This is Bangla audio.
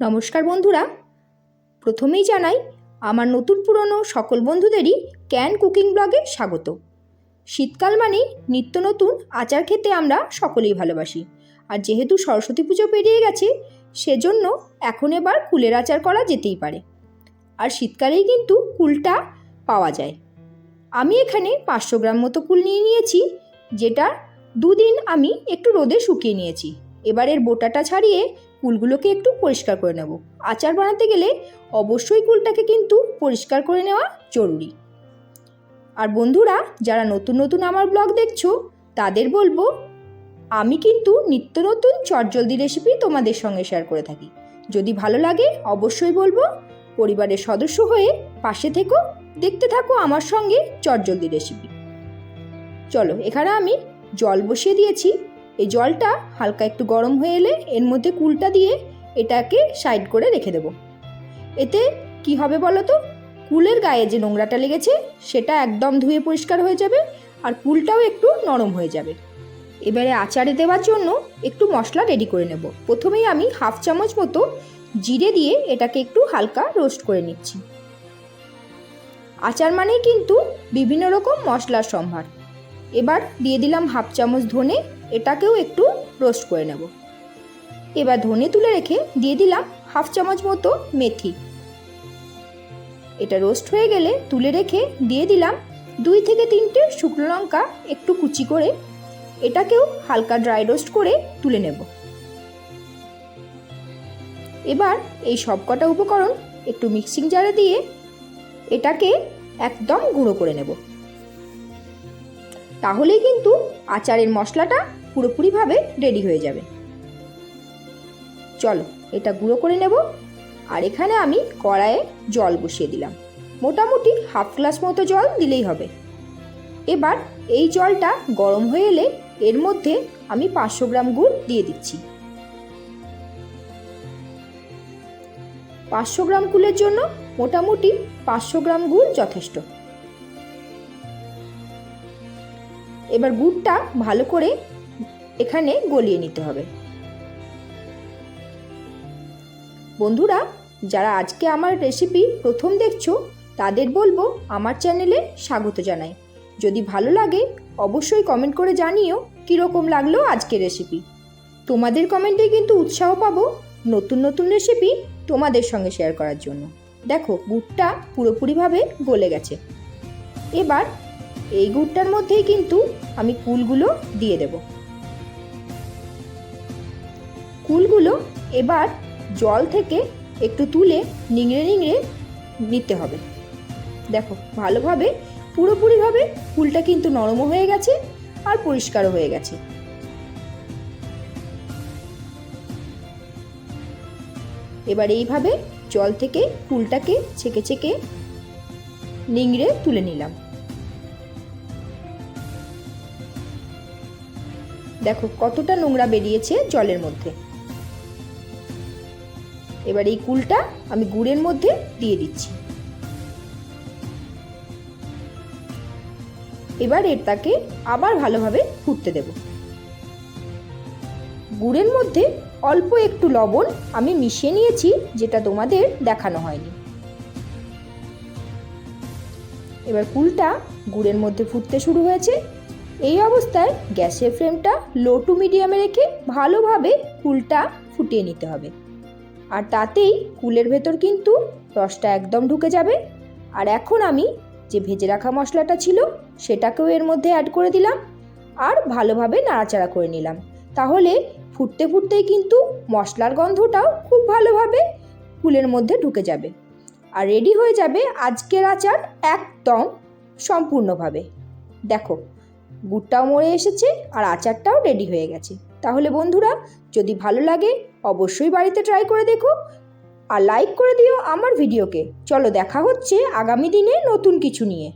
নমস্কার বন্ধুরা। প্রথমেই জানাই, আমার নতুন পুরনো সকল বন্ধুদেরই ক্যান কুকিং ব্লগে স্বাগত। শীতকাল মানেই নিত্য নতুন আচার খেতে আমরা সকলেই ভালোবাসি। আর যেহেতু সরস্বতী পুজো পেরিয়ে গেছে, সেজন্য এখন এবার কুলের আচার করা যেতেই পারে। আর শীতকালেই কিন্তু কুলটা পাওয়া যায়। আমি এখানে পাঁচশো গ্রাম মতো কুল নিয়ে নিয়েছি, যেটা দুদিন আমি একটু রোদে শুকিয়ে নিয়েছি। এবারের বোটাটা ছাড়িয়ে কুলগুলোকে একটু পরিষ্কার করে নেব। আচার বানাতে গেলে অবশ্যই কুলটাকে কিন্তু পরিষ্কার করে নেওয়া জরুরি। আর বন্ধুরা, যারা নতুন নতুন আমার ব্লগ দেখছ, তাদের বলব, আমি কিন্তু নিত্য নতুন চটজলদি রেসিপি তোমাদের সঙ্গে শেয়ার করে থাকি। যদি ভালো লাগে, অবশ্যই বলব, পরিবারের সদস্য হয়ে পাশে থেকো, দেখতে থাকো আমার সঙ্গে চটজলদি রেসিপি। চলো, এখানে আমি জল বসিয়ে দিয়েছি। এই জলটা হালকা একটু গরম হয়ে এলে এর মধ্যে কুলটা দিয়ে এটাকে সাইড করে রেখে দেবো। এতে কি হবে বলো তো? কুলের গায়ে যে নোংরাটা লেগেছে, সেটা একদম ধুয়ে পরিষ্কার হয়ে যাবে আর কুলটাও একটু নরম হয়ে যাবে। এবারে আচারে দেওয়ার জন্য একটু মশলা রেডি করে নেব। প্রথমেই আমি হাফ চামচ মতো জিরে দিয়ে এটাকে একটু হালকা রোস্ট করে নিচ্ছি। আচার মানেই কিন্তু বিভিন্ন রকম মশলার সম্ভার। এবার দিয়ে দিলাম হাফ চামচ ধনে এটাকেও একটু রোস্ট করে নেব। এবার ধনে তুলে রেখে দিয়ে দিলাম হাফ চামচ মতো মেথি। এটা রোস্ট হয়ে গেলে তুলে রেখে দিয়ে দিলাম দুই থেকে তিনটে শুকনো লঙ্কা একটু কুচি করে। এটাকেও হালকা ড্রাই রোস্ট করে তুলে নেব। এবার এই সবকটা উপকরণ একটু মিক্সিং জারে দিয়ে এটাকে একদম গুঁড়ো করে নেব। তাহলেই কিন্তু আচারের মশলাটা পুরোপুরিভাবে রেডি হয়ে যাবে। চলো, এটা গুঁড়ো করে নেব। আর এখানে আমি কড়াইয়ে জল বসিয়ে দিলাম। মোটামুটি হাফ গ্লাস মতো জল দিলেই হবে। এবার এই জলটা গরম হয়ে এলে এর মধ্যে আমি পাঁচশো গ্রাম গুড় দিয়ে দিচ্ছি। পাঁচশো গ্রাম কুলের জন্য মোটামুটি পাঁচশো গ্রাম গুড় যথেষ্ট। এবার গুড়টা ভালো করে এখানে গলিয়ে নিতে হবে। বন্ধুরা, যারা আজকে আমার রেসিপি প্রথম দেখছ, তাদের বলব আমার চ্যানেলে স্বাগত জানাই। যদি ভালো লাগে, অবশ্যই কমেন্ট করে জানিও কীরকম লাগল আজকের রেসিপি তোমাদের কমেন্টে কিন্তু উৎসাহ পাবো নতুন নতুন রেসিপি তোমাদের সঙ্গে শেয়ার করার জন্য। দেখো, গুড়টা পুরোপুরিভাবে গলে গেছে। এবার এই গুড়টার মধ্যেই কিন্তু আমি কুলগুলো দিয়ে দেব। কুলগুলো এবার জল থেকে একটু তুলে নিংড়ে নিংড়ে নিতে হবে। দেখো, ভালোভাবে, পুরোপুরিভাবে ফুলটা কিন্তু নরমও হয়ে গেছে আর পরিষ্কারও হয়ে গেছে। এবার এইভাবে জল থেকে ফুলটাকে ছেঁকে ছেঁকে নিংড়ে তুলে নিলাম। দেখো কতটা নোংরা বেরিয়েছে জলের মধ্যে। এবার এই কুলটা আমি গুড়ের মধ্যে দিয়ে দিচ্ছি। এবার এটাকে আবার ভালোভাবে ফুটতে দেব। গুড়ের মধ্যে অল্প একটু লবণ আমি মিশিয়ে নিয়েছি, যেটা তোমাদের দেখানো হয়নি। এবার কুলটা গুড়ের মধ্যে ফুটতে শুরু হয়েছে। এই অবস্থায় গ্যাসের ফ্লেমটা লো টু মিডিয়ামে রেখে ভালোভাবে কুলটা ফুটিয়ে নিতে হবে। আর তাতেই কুলের ভেতর কিন্তু রসটা একদম ঢুকে যাবে। আর এখন আমি যে ভেজে রাখা মশলাটা ছিল, সেটাকেও এর মধ্যে অ্যাড করে দিলাম। আর ভালোভাবে নাড়াচাড়া করে নিলাম। তাহলে ফুটতে ফুটতেই কিন্তু মশলার গন্ধটাও খুব ভালোভাবে কুলের মধ্যে ঢুকে যাবে। আর রেডি হয়ে যাবে আজকের আচার একদম সম্পূর্ণভাবে। দেখো গুড়টাও মরে এসেছে আর আচারটাও রেডি হয়ে গেছে। তাহলে বন্ধুরা, যদি ভালো লাগে, অবশ্যই বাড়িতে ট্রাই করে দেখো আর লাইক করে দিও আমার ভিডিওকে চলো দেখা হচ্ছে আগামী দিনে নতুন কিছু নিয়ে।